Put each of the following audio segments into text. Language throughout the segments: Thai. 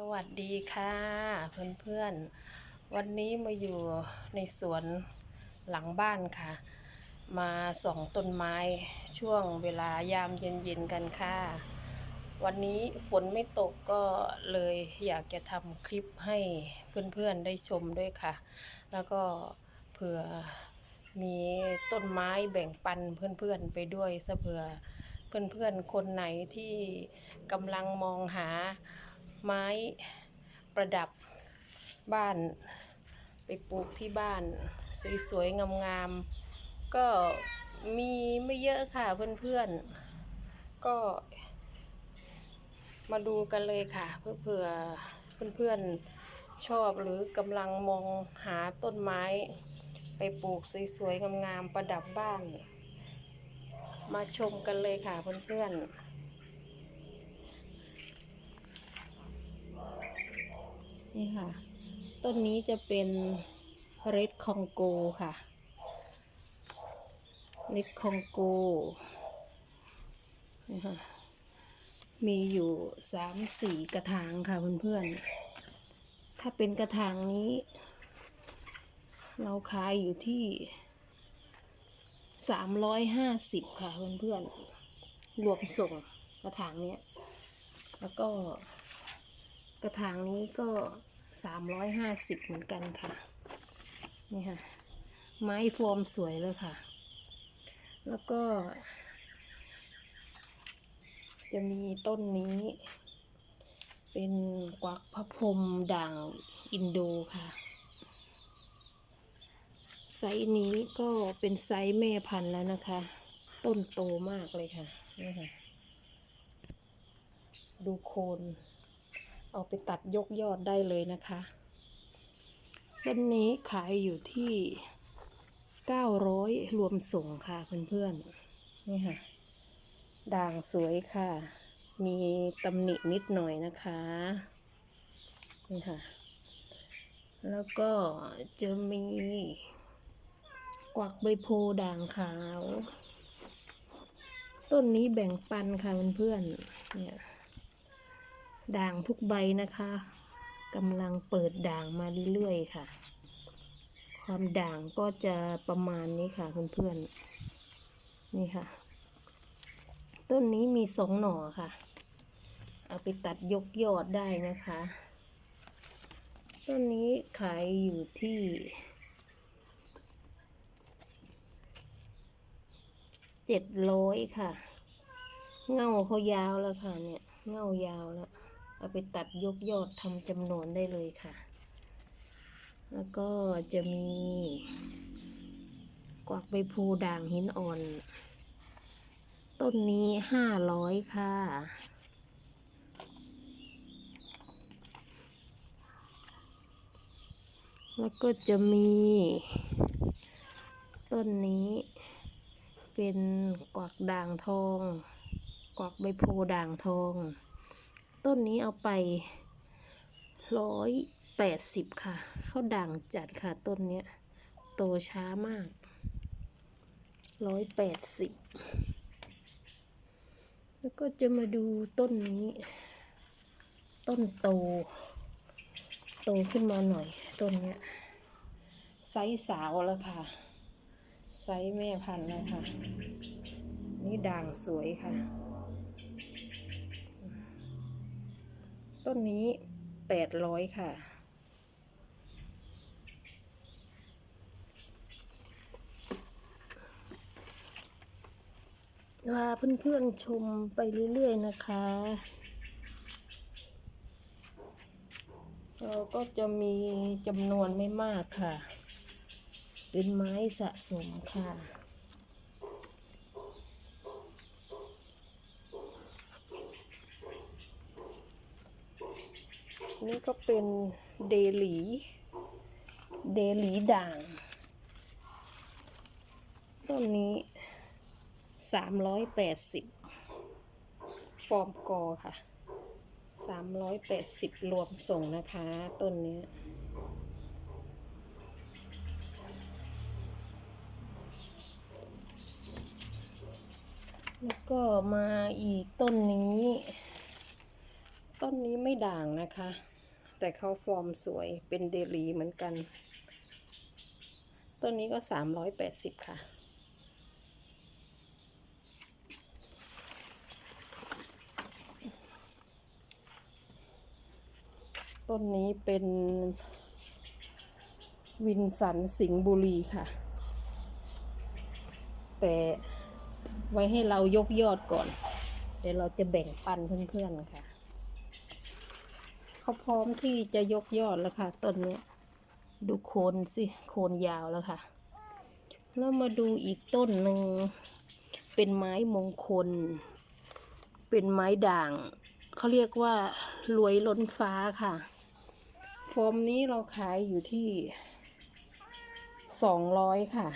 สวัสดีค่ะเพื่อนๆ วันนี้มาอยู่ในสวนหลังบ้านค่ะ มาส่องต้นไม้ช่วงเวลายามเย็นๆกันค่ะ วันนี้ฝนไม่ตกก็เลยอยากจะทำคลิปให้เพื่อนๆได้ชมด้วยค่ะ แล้วก็เผื่อมีต้นไม้แบ่งปันเพื่อนๆไปด้วยซะเผื่อเพื่อนๆคนไหนที่กำลังมองหา ไม้ประดับบ้าน ไปปลูกที่บ้าน สวยๆ งามๆ ก็มีไม่เยอะค่ะเพื่อนๆ ก็มาดูกันเลยค่ะ เพื่อเผื่อเพื่อนๆ ชอบหรือกำลังมองหาต้นไม้ ไปปลูกสวยๆ งามๆ ประดับบ้าน มาชมกันเลยค่ะเพื่อนๆ นี่ค่ะ ต้นนี้จะเป็นเรดคองโกค่ะเรดคองโกนี่ค่ะมีอยู่สามสี่กระถางค่ะเพื่อนๆ ถ้าเป็นกระถางนี้ เราขายอยู่ที่สามร้อยห้าสิบค่ะเพื่อนๆ รวมส่งกระถางเนี้ย แล้วก็กระถางนี้ก็ สามร้อยห้าสิบเหมือนกันค่ะ นี่ค่ะ ไม้ฟอร์มสวยเลยค่ะ แล้วก็ จะมีต้นนี้ เป็นกวักพระพรมด่างอินโดค่ะ ไซส์นี้ก็เป็นไซส์แม่พันธุ์แล้วนะคะ ต้นโตมากเลยค่ะนี่ค่ะ ดูโคน เอาไปตัดยกยอดได้เลยนะคะต้นนี้ขายอยู่ที่ 900 รวมส่งค่ะเพื่อนๆ นี่ค่ะ ด่างสวยค่ะ มีตำหนินิดหน่อยนะคะ นี่ค่ะ แล้วก็จะมีกวักใบโพด่างขาว ต้นนี้แบ่งปันค่ะเพื่อนๆ เนี่ย ด่างทุกใบนะคะกำลังเปิดด่างมาเรื่อยๆค่ะ ความด่างก็จะประมาณนี้ค่ะเพื่อนๆนี่ค่ะ ต้นนี้มีสองหน่อค่ะ เอาไปตัดยกยอดได้นะคะ ต้นนี้ขายอยู่ที่เจ็ดร้อยค่ะ เง่าเขายาวแล้วค่ะเนี่ย เง่ายาวแล้ว เอาไปตัดยกยอดทำจำนวนได้เลยค่ะ แล้วก็จะมีกวักใบพลูด่างหินอ่อน ต้นนี้ห้าร้อยค่ะ แล้วก็จะมี ต้นนี้เป็นกวักด่างทอง กวักใบโพด่างทอง ต้นนี้เอาไปร้อยแปดสิบค่ะ เข้าด่างจัดค่ะต้นเนี้ย โตช้ามากร้อยแปดสิบแล้วก็จะมาดูต้นนี้ ต้นโต โตขึ้นมาหน่อยต้นเนี้ยไซส์สาวแล้วค่ะ ไซส์แม่พันธุ์แล้วค่ะ นี่ด่างสวยค่ะ ต้นนี้แปดร้อยค่ะ ว่าเพื่อนๆชมไปเรื่อยๆนะคะ เราก็จะมีจำนวนไม่มากค่ะ เป็นไม้สะสมค่ะ นี่ก็เป็นเดลีเดลีด่าง ต้นนี้สามร้อยแปดสิบฟอร์มกอค่ะสามร้อยแปดสิบรวมส่งนะคะ ต้นนี้แล้วก็มาอีกต้นนี้ ต้นนี้ไม่ด่างนะคะ แต่เขาฟอร์มสวยเป็นเดลีเหมือนกัน ต้นนี้ก็สามร้อยแปดสิบค่ะต้นนี้เป็นวินสันสิงห์บุรีค่ะ แต่ไว้ให้เรายกยอดก่อน เดี๋ยวเราจะแบ่งปันเพื่อนๆค่ะ เขาพร้อมที่จะยกยอดแล้วค่ะต้นนี้ดูโคนสิโคนยาวแล้วค่ะ แล้วมาดูอีกต้นหนึ่งเป็นไม้มงคล เป็นไม้ด่างเขาเรียกว่ารวยล้นฟ้าค่ะ ฟอร์มนี้เราขายอยู่ที่สองร้อยค่ะ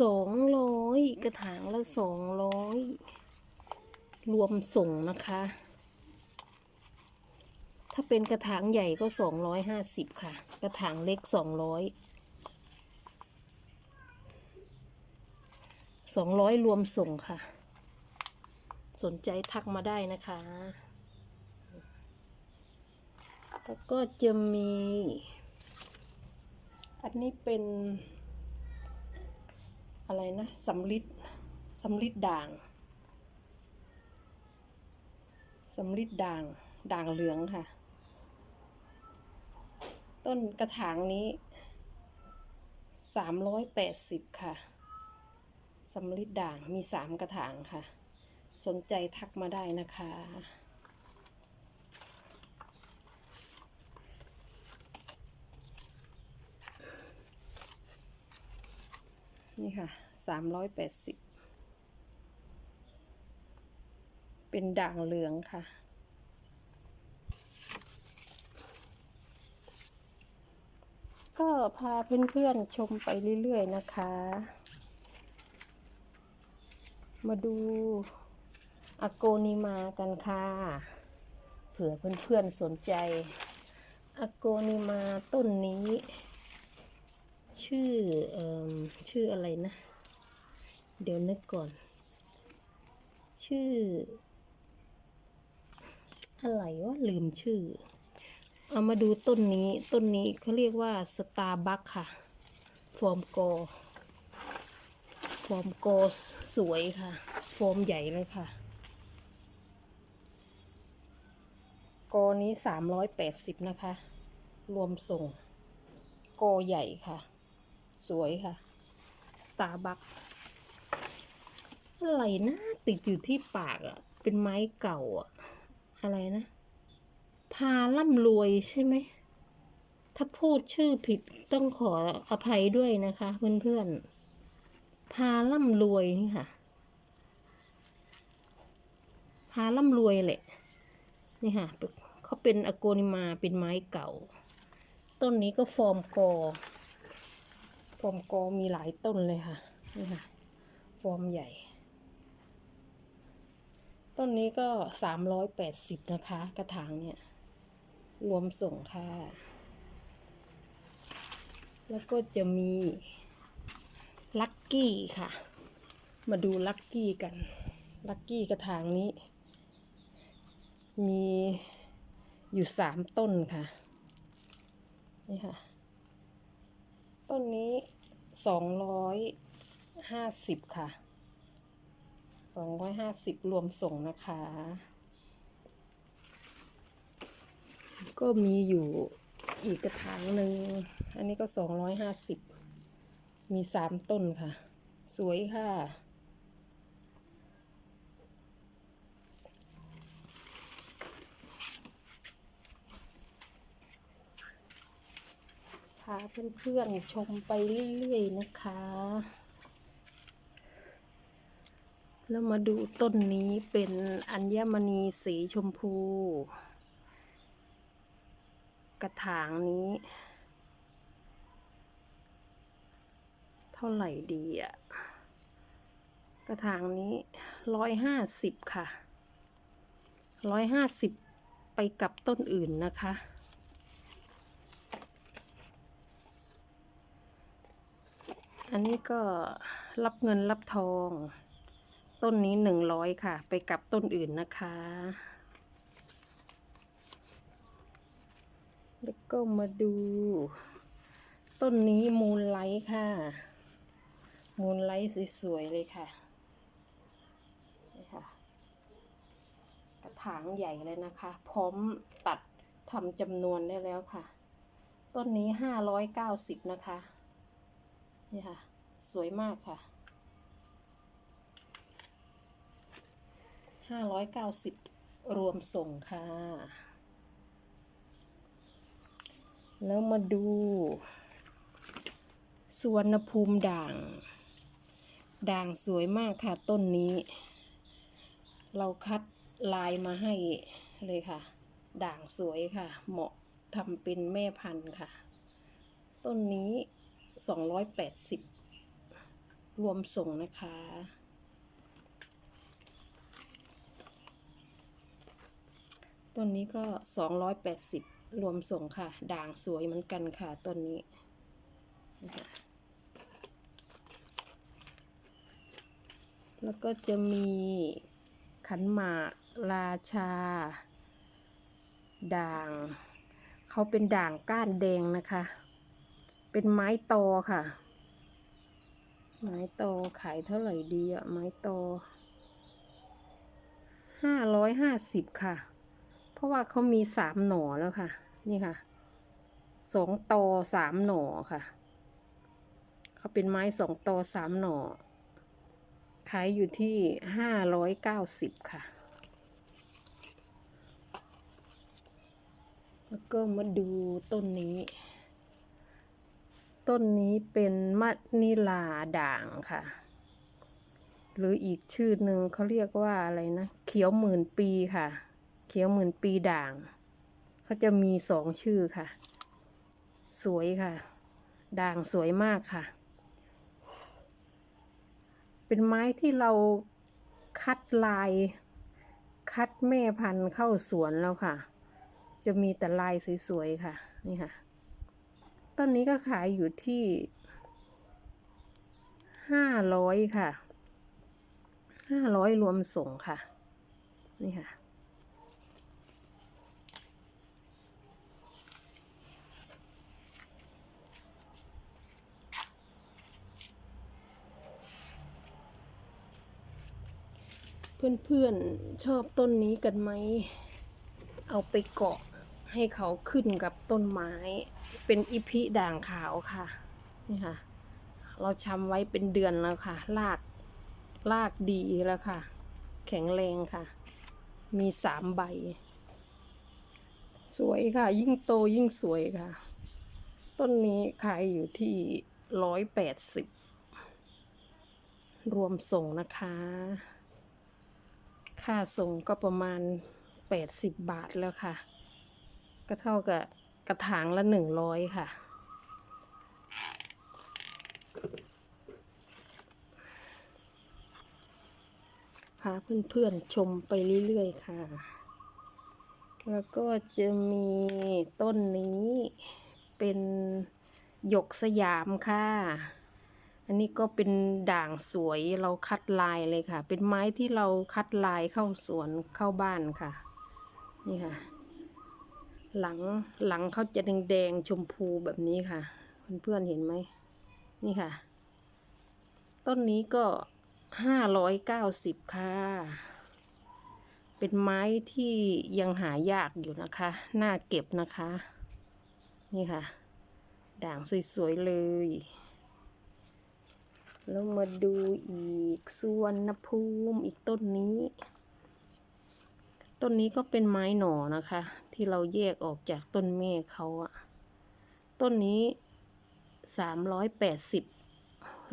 สองร้อยกระถางละสองร้อยรวมส่งนะคะ ถ้าเป็นกระถางใหญ่ก็สองร้อยห้าสิบค่ะ กระถางเล็กสองร้อยสองร้อยรวมส่งค่ะ สนใจทักมาได้นะคะ แล้วก็จะมี อันนี้เป็น อะไรนะสำลิดสำลิดด่างสำลิดด่างด่างเหลืองค่ะ ต้นกระถางนี้สามร้อยแปดสิบค่ะสำลิดด่างมีสามกระถางค่ะ สนใจทักมาได้นะคะ นี่ค่ะสามร้อยแปดสิบเป็นด่างเหลืองค่ะ ก็พาเพื่อนๆชมไปเรื่อยๆนะคะ มาดูอโกนิมากันค่ะ เผื่อเพื่อนๆสนใจ อโกนิมาต้นนี้ ชื่ออชื่ออะไรนะ เดี๋ยวนึกก่อน ชื่อ อะไรวะลืมชื่อ เอามาดูต้นนี้ต้นนี้เขาเรียกว่าสตาร์บัคค่ะ ฟอร์มโกฟอร์มโกสวยค่ะ ฟอร์มใหญ่เลยค่ะโกนี้สามร้อยแปดสิบนะคะ รวมส่งโกใหญ่ค่ะ สวยค่ะสตาร์บัคอะไรนะติดอยู่ที่ปากอะ่ะ เป็นไม้เก่าอะ่ะ อะไรนะ พาล่ำรวยใช่ไหม ถ้าพูดชื่อผิดต้องขออภัยด้วยนะคะเพื่อนๆ พาล่ำรวยนี่ค่ะ พาล่ำรวยแหละ นี่ค่ะเขาเป็นอโกนิมาเป็นไม้เก่า ต้นนี้ก็ฟอร์มกอ ฟอร์มกอมีหลายต้นเลยค่ะ นี่ค่ะ ฟอร์มใหญ่ ต้นนี้ก็สามร้อยแปดสิบนะคะ กระถางเนี่ย รวมส่งค่ะ แล้วก็จะมี ลักกี้ค่ะ มาดูลักกี้กัน ลักกี้กระถางนี้ มีอยู่สามต้นค่ะ นี่ค่ะ ต้นนี้สองร้อยห้าสิบค่ะสองร้อยห้าสิบรวมส่งนะคะ ก็มีอยู่อีกกระถางหนึ่ง อันนี้ก็สองร้อยห้าสิบมีสามต้นค่ะ สวยค่ะ เพื่อนๆชมไปเรื่อยๆนะคะ แล้วมาดูต้นนี้เป็นอัญมณีสีชมพู กระถางนี้ เท่าไหร่ดีอะกระถางนี้ร้อยห้าสิบค่ะร้อยห้าสิบไปกับต้นอื่นนะคะ อันนี้ก็รับเงินรับทอง ต้นนี้หนึ่งร้อยค่ะ ไปกับต้นอื่นนะคะ แล้วก็มาดู ต้นนี้มูลไลท์ค่ะ มูลไลท์สวยๆเลยค่ะนี่ค่ะ กระถางใหญ่เลยนะคะ พร้อมตัดทำจำนวนได้แล้วค่ะ ต้นนี้ห้าร้อยเก้าสิบนะคะ นี่ค่ะ สวยมากค่ะห้าร้อยเก้าสิบรวมส่งค่ะ แล้วมาดูสวนภูมิด่าง ด่างสวยมากค่ะต้นนี้ เราคัดลายมาให้เลยค่ะ ด่างสวยค่ะ เหมาะทำเป็นแม่พันธุ์ค่ะ ต้นนี้ 280 รวมส่งนะคะ ต้นนี้ก็ 280 รวมส่งค่ะ ด่างสวยเหมือนกันค่ะ ต้นนี้แล้วก็จะมีขันหมากราชา ด่าง เขาเป็นด่างก้านแดงนะคะ เป็นไม้ตอค่ะ ไม้ตอขายเท่าไหร่ดีอะไม้ตอห้าร้อยห้าสิบค่ะ เพราะว่าเขามีสามหน่อแล้วค่ะ นี่ค่ะสองตอสามหน่อค่ะ เขาเป็นไม้สองตอสามหน่อ ขายอยู่ที่ห้าร้อยเก้าสิบค่ะ แล้วก็มาดูต้นนี้ ต้นนี้เป็นมะนิลาด่างค่ะ หรืออีกชื่อหนึ่งเขาเรียกว่าอะไรนะ เขียวหมื่นปีค่ะ เขียวหมื่นปีด่าง เขาจะมีสองชื่อค่ะ สวยค่ะ ด่างสวยมากค่ะ เป็นไม้ที่เราคัดลาย คัดแม่พันธุ์เข้าสวนแล้วค่ะ จะมีแต่ลายสวยๆค่ะ นี่ค่ะ ต้นนี้ก็ขายอยู่ที่ห้าร้อยค่ะห้าร้อยรวมส่งค่ะ นี่ค่ะ เพื่อนๆชอบต้นนี้กันไหม เอาไปเกาะให้เขาขึ้นกับต้นไม้ เป็นอิพิด่างขาวค่ะ นี่ค่ะ เราชำไว้เป็นเดือนแล้วค่ะรากรากดีแล้วค่ะ แข็งแรงค่ะ มีสามใบ สวยค่ะ ยิ่งโตยิ่งสวยค่ะ ต้นนี้ขายอยู่ที่ร้อยแปดสิบรวมส่งนะคะ ค่าส่งก็ประมาณ 80 บาทแล้วค่ะ ก็เท่ากับ กระถางละ100ค่ะ พาเพื่อนๆชมไปเรื่อยๆค่ะ แล้วก็จะมีต้นนี้เป็นหยกสยามค่ะ อันนี้ก็เป็นด่างสวยเราคัดลายเลยค่ะ เป็นไม้ที่เราคัดลายเข้าสวนเข้าบ้านค่ะ นี่ค่ะ หลังหลังเขาจะแดงๆชมพูแบบนี้ค่ะ เพื่อนๆเห็นไหมนี่ค่ะ ต้นนี้ก็ห้าร้อยเก้าสิบค่ะ เป็นไม้ที่ยังหายากอยู่นะคะ น่าเก็บนะคะ นี่ค่ะ ด่างสวยๆเลย แล้วมาดูอีกส่วนนภูมิอีกต้นนี้ ต้นนี้ก็เป็นไม้หน่อนะคะ ที่เราแยกออกจากต้นเมฆเขาอะต้นนี้สามร้อยแปดสิบ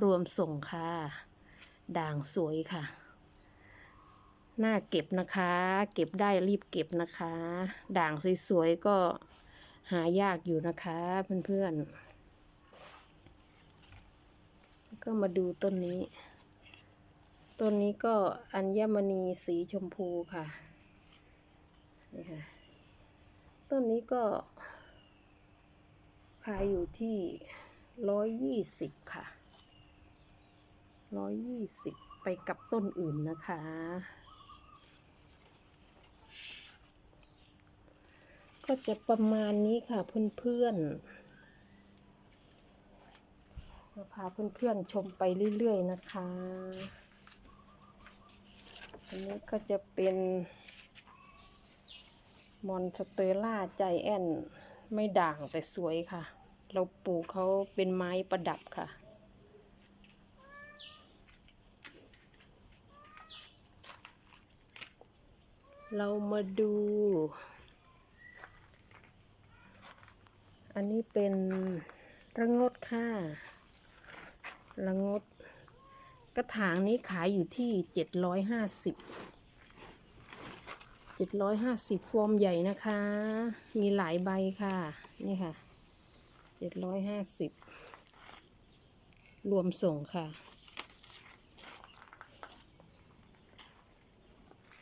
รวมส่งค่ะ ด่างสวยค่ะ น่าเก็บนะคะ เก็บได้รีบเก็บนะคะ ด่างสวยๆก็หายากอยู่นะคะเพื่อนๆ ก็มาดูต้นนี้ ต้นนี้ก็อัญมณีสีชมพูค่ะ นี่ค่ะ ต้นนี้ก็ขายอยู่ที่ร้อยยี่สิบค่ะร้อยยี่สิบไปกับต้นอื่นนะคะ ก็จะประมาณนี้ค่ะเพื่อนๆมาพาเพื่อนๆชมไปเรื่อยๆนะคะ อันนี้ก็จะเป็น มอนสเตอร่าใจแอนไม่ด่างแต่สวยค่ะ เราปลูกเขาเป็นไม้ประดับค่ะ เรามาดู อันนี้เป็นระงดค่ะ ระงด กระถางนี้ขายอยู่ที่เจ็ดร้อยห้าสิบ เจ็ดร้อยห้าสิบฟอร์มใหญ่นะคะ มีหลายใบค่ะ นี่ค่ะเจ็ดร้อยห้าสิบรวมส่งค่ะ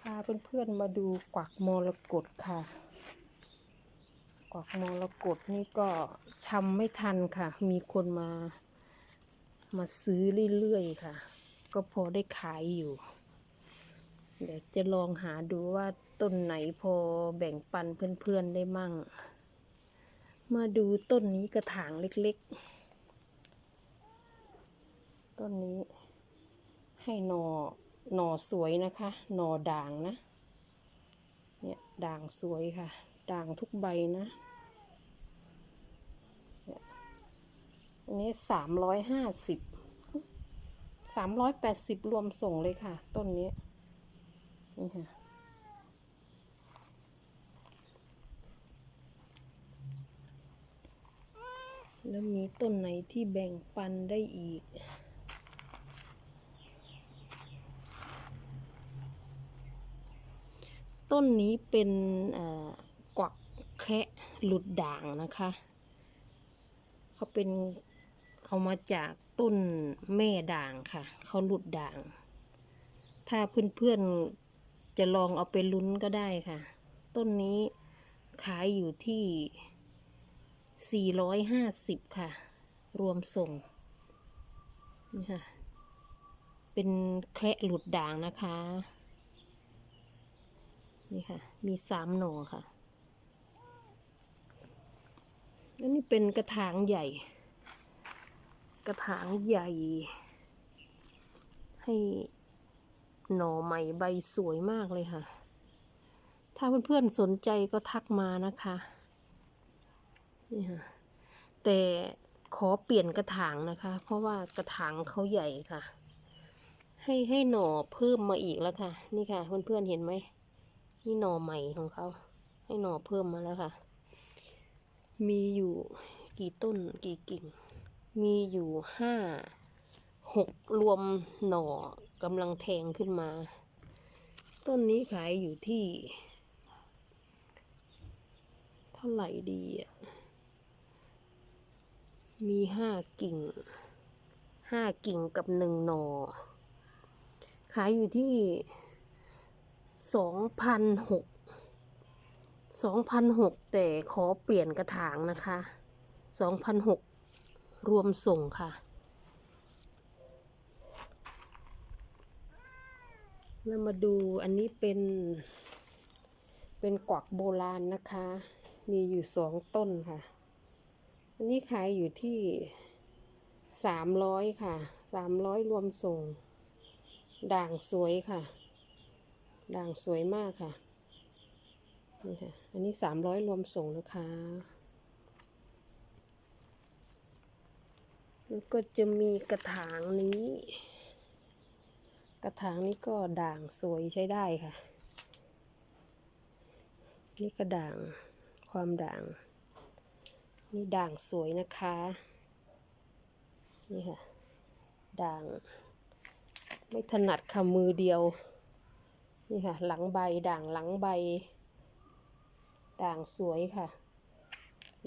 พาเพื่อนๆมาดูกวักมรกตค่ะ กวักมรกตนี่ก็ชำไม่ทันค่ะ มีคนมา มาซื้อเรื่อยๆค่ะ ก็พอได้ขายอยู่ เดี๋ยวจะลองหาดูว่าต้นไหนพอแบ่งปันเพื่อนๆได้มั่ง มาดูต้นนี้กระถางเล็กๆ ต้นนี้ให้หนอหนอสวยนะคะหนอด่างนะ เนี่ยด่างสวยค่ะ ด่างทุกใบนะอันนี้สามร้อยห้าสิบสามร้อยแปดสิบรวมส่งเลยค่ะ ต้นนี้ นี่ค่ะแล้วมีต้นไหนที่แบ่งปันได้อีก ต้นนี้เป็นกวักแคะหลุดด่างนะคะ เขาเป็นเอามาจากต้นแม่ด่างค่ะ เขาหลุดด่าง ถ้าเพื่อนๆ จะลองเอาไปลุ้นก็ได้ค่ะ ต้นนี้ขายอยู่ที่ 450 ค่ะ รวมส่งนี่ค่ะ เป็นแคระหลุดด่างนะคะ นี่ค่ะ มีสามหน่อค่ะแล้วนี่เป็นกระถางใหญ่ กระถางใหญ่ ให้ หน่อใหม่ใบสวยมากเลยค่ะ ถ้าเพื่อนๆสนใจก็ทักมานะคะนี่ค่ะแต่ขอเปลี่ยนกระถางนะคะ เพราะว่ากระถางเขาใหญ่ค่ะ ให้ให้หน่อเพิ่มมาอีกแล้วค่ะ นี่ค่ะ เพื่อนๆเห็นไหมนี่หน่อใหม่ของเขา ให้หน่อเพิ่มมาแล้วค่ะ มีอยู่กี่ต้นกี่กิ่ง มีอยู่ห้าหกรวมหน่อ กำลังแทงขึ้นมา ต้นนี้ขายอยู่ที่ เท่าไหร่ดีอะ มีห้ากิ่ง ห้ากิ่งกับหนึ่งหนอ ขายอยู่ที่สองพันหกสองพันหกแต่ขอเปลี่ยนกระถางนะคะสองพันหกรวมส่งค่ะ แล้วมาดูอันนี้เป็น เป็นกวักโบราณนะคะ มีอยู่สองต้นค่ะ อันนี้ขายอยู่ที่สามร้อยค่ะสามร้อยรวมส่ง ด่างสวยค่ะ ด่างสวยมากค่ะนี่ค่ะ อันนี้สามร้อยรวมส่งนะคะ แล้วก็จะมีกระถางนี้ กระถางนี้ก็ด่างสวยใช้ได้ค่ะ นี่ก็ด่างความด่าง นี่ด่างสวยนะคะ นี่ค่ะ ด่าง ไม่ถนัดค่ะมือเดียว นี่ค่ะ หลังใบด่างหลังใบ ด่างสวยค่ะ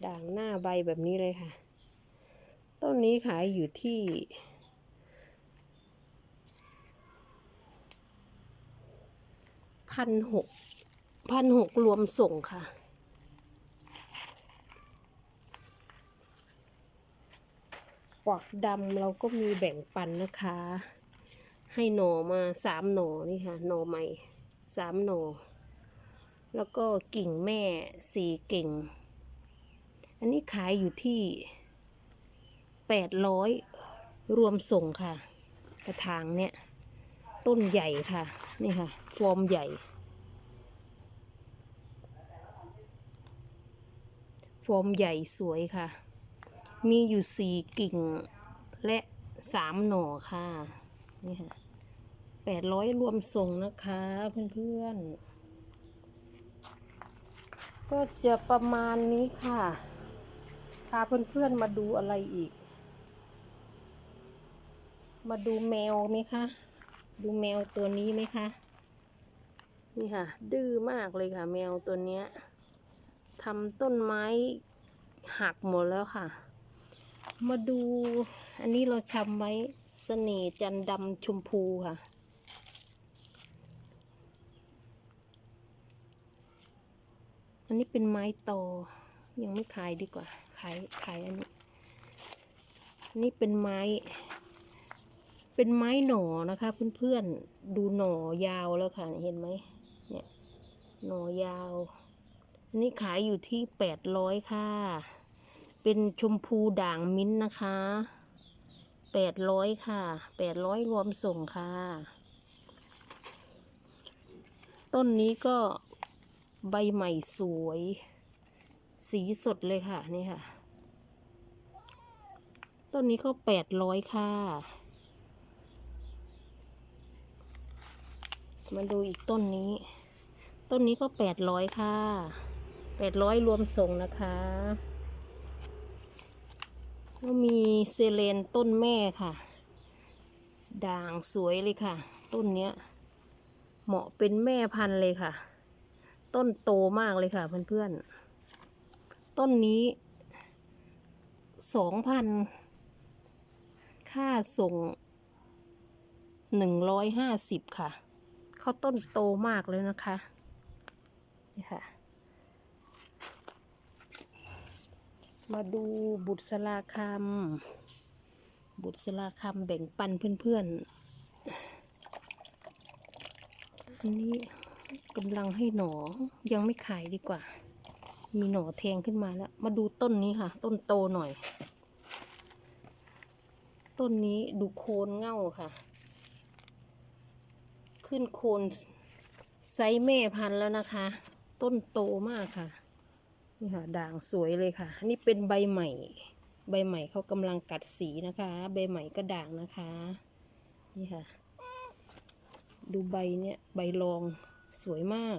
ด่างหน้าใบแบบนี้เลยค่ะ ต้นนี้ขายอยู่ที่ พันหกพันหกรวมส่งค่ะ กวักดำเราก็มีแบ่งปันนะคะ ให้หน่อมาสามหน่อนี่ค่ะ หน่อใหม่สามหน่อ แล้วก็กิ่งแม่สี่กิ่ง อันนี้ขายอยู่ที่แปดร้อยรวมส่งค่ะ กระถางเนี่ย ต้นใหญ่ค่ะ นี่ค่ะ ฟอร์มใหญ่ ฟอร์มใหญ่สวยค่ะ มีอยู่สี่กิ่งและสามหน่อค่ะ นี่ค่ะแปดร้อยรวมส่งนะคะเพื่อนๆ ก็จะประมาณนี้ค่ะ พาเพื่อนๆมาดูอะไรอีก มาดูแมวไหมคะ ดูแมวตัวนี้ไหมคะ นี่ค่ะ ดื้อมากเลยค่ะ แมวตัวเนี้ยทำต้นไม้หักหมดแล้วค่ะ มาดู อันนี้เราชำไว้เสน่ห์จันดำชมพูค่ะ อันนี้เป็นไม้ตอ ยังไม่ขายดีกว่า ขายขายอันนี้อันนี้เป็นไม้ เป็นไม้หน่อนะคะเพื่อนๆ ดูหน่อยาวแล้วค่ะ เห็นไหม เนี่ยหน่อยาวอันนี้ขายอยู่ที่แปดร้อยค่ะ เป็นชมพูด่างมิ้นนะคะแปดร้อยค่ะแปดร้อยรวมส่งค่ะ ต้นนี้ก็ใบใหม่สวย สีสดเลยค่ะ นี่ค่ะ ต้นนี้ก็แปดร้อยค่ะ มาดูอีกต้นนี้ ต้นนี้ก็แปดร้อยค่ะแปดร้อยรวมส่งนะคะก็มีเซเลนต้นแม่ค่ะ ด่างสวยเลยค่ะ ต้นเนี้ย เหมาะเป็นแม่พันธุ์เลยค่ะ ต้นโตมากเลยค่ะเพื่อนๆ ต้นนี้สองพันค่าส่งหนึ่งร้อยห้าสิบค่ะ เขาต้นโตมากเลยนะคะ นี่ค่ะ มาดูบุตรสลาคำบุตรสลาคำแบ่งปันเพื่อนๆ อันนี้กำลังให้หนอยังไม่ขายดีกว่า มีหนอแทงขึ้นมาแล้ว มาดูต้นนี้ค่ะ ต้นโตหน่อย ต้นนี้ดูโคนเง่าค่ะ ขึ้นโคนไซส์แม่พันธุ์แล้วนะคะ ต้นโตมากค่ะ นี่ค่ะ ด่างสวยเลยค่ะ นี่เป็นใบใหม่ ใบใหม่เขากำลังกัดสีนะคะ ใบใหม่ก็ด่างนะคะ นี่ค่ะ ดูใบเนี่ยใบรองสวยมาก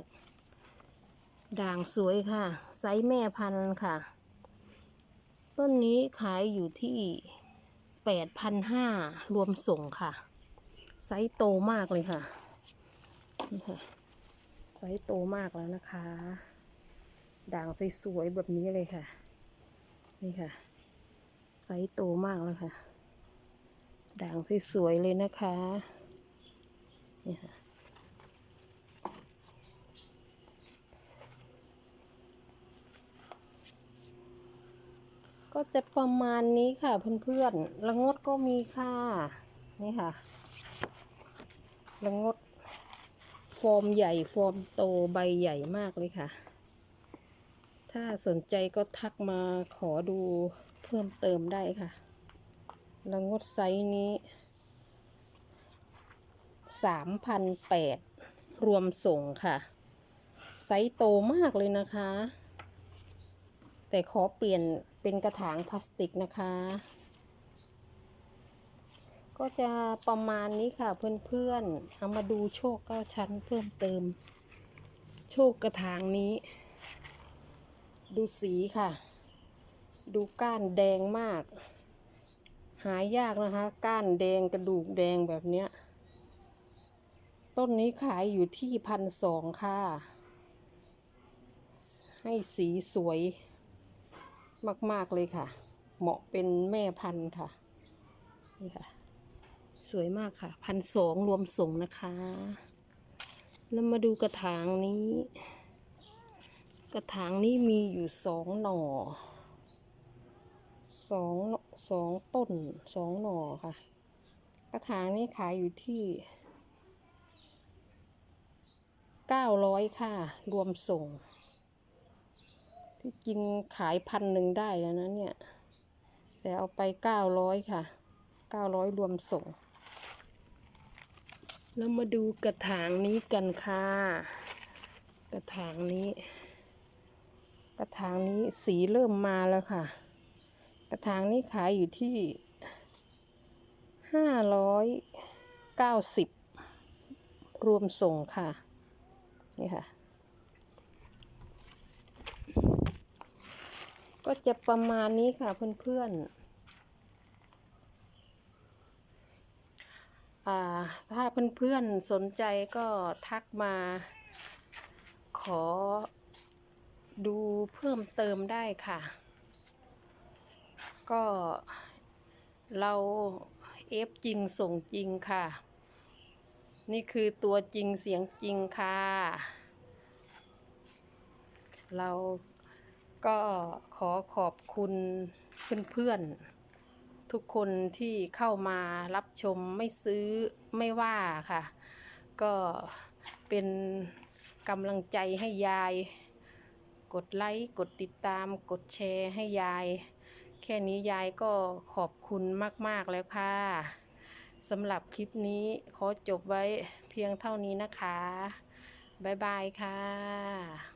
ด่างสวยค่ะ ไซส์แม่พันธุ์ค่ะ ต้นนี้ขายอยู่ที่แปดพันห้ารวมส่งค่ะ ไซส์โตมากเลยค่ะนี่ค่ะ ไซส์โตมากแล้วนะคะ ด่างสวยๆแบบนี้เลยค่ะ นี่ค่ะ ไซส์โตมากแล้วค่ะ ด่างสวยๆเลยนะคะ นี่ค่ะก็จะประมาณนี้ค่ะเพื่อนๆ ละงดก็มีค่ะ นี่ค่ะ ละงด ฟอร์มใหญ่ฟอร์มโตใบใหญ่มากเลยค่ะ ถ้าสนใจก็ทักมาขอดูเพิ่มเติมได้ค่ะละงดไซส์นี้สามพันแปดรวมส่งค่ะ ไซส์โตมากเลยนะคะ แต่ขอเปลี่ยนเป็นกระถางพลาสติกนะคะ ก็จะประมาณนี้ค่ะเพื่อนๆเอามาดูโชคเก้าชั้นเพิ่มเติม โชคกระถางนี้ ดูสีค่ะ ดูก้านแดงมาก หายากนะคะ ก้านแดงกระดูกแดงแบบเนี้ย ต้นนี้ขายอยู่ที่พันสองค่ะ ให้สีสวยมาก ๆ เลยค่ะ เหมาะเป็นแม่พันธุ์ค่ะนี่ค่ะ สวยมากค่ะพันสองรวมส่งนะคะ แล้วมาดูกระถางนี้ กระถางนี้มีอยู่สองหน่อสองสองต้นสองหน่อค่ะ กระถางนี้ขายอยู่ที่เก้าร้อยค่ะ รวมส่ง ที่จริงขายพันหนึ่งได้แล้วนะเนี่ย แต่เอาไปเก้าร้อยค่ะเก้าร้อยรวมส่ง แล้วมาดูกระถางนี้กันค่ะ กระถางนี้ กระถางนี้สีเริ่มมาแล้วค่ะ กระถางนี้ขายอยู่ที่ห้าร้อยเก้าสิบรวมส่งค่ะ นี่ค่ะ ก็จะประมาณนี้ค่ะเพื่อนๆอ่า ถ้าเพื่อนๆสนใจก็ทักมา ขอดูเพิ่มเติมได้ค่ะ ก็เราเอฟจริงส่งจริงค่ะ นี่คือตัวจริงเสียงจริงค่ะ เราก็ขอขอบคุณเพื่อนๆ ทุกคนที่เข้ามารับชมไม่ซื้อไม่ว่าค่ะ ก็เป็นกำลังใจให้ยาย กดไลค์กดติดตาม กดแชร์ให้ยาย แค่นี้ยายก็ขอบคุณมาก ๆ แล้วค่ะสำหรับคลิปนี้ขอจบไว้เพียงเท่านี้นะคะ บ๊ายบายค่ะ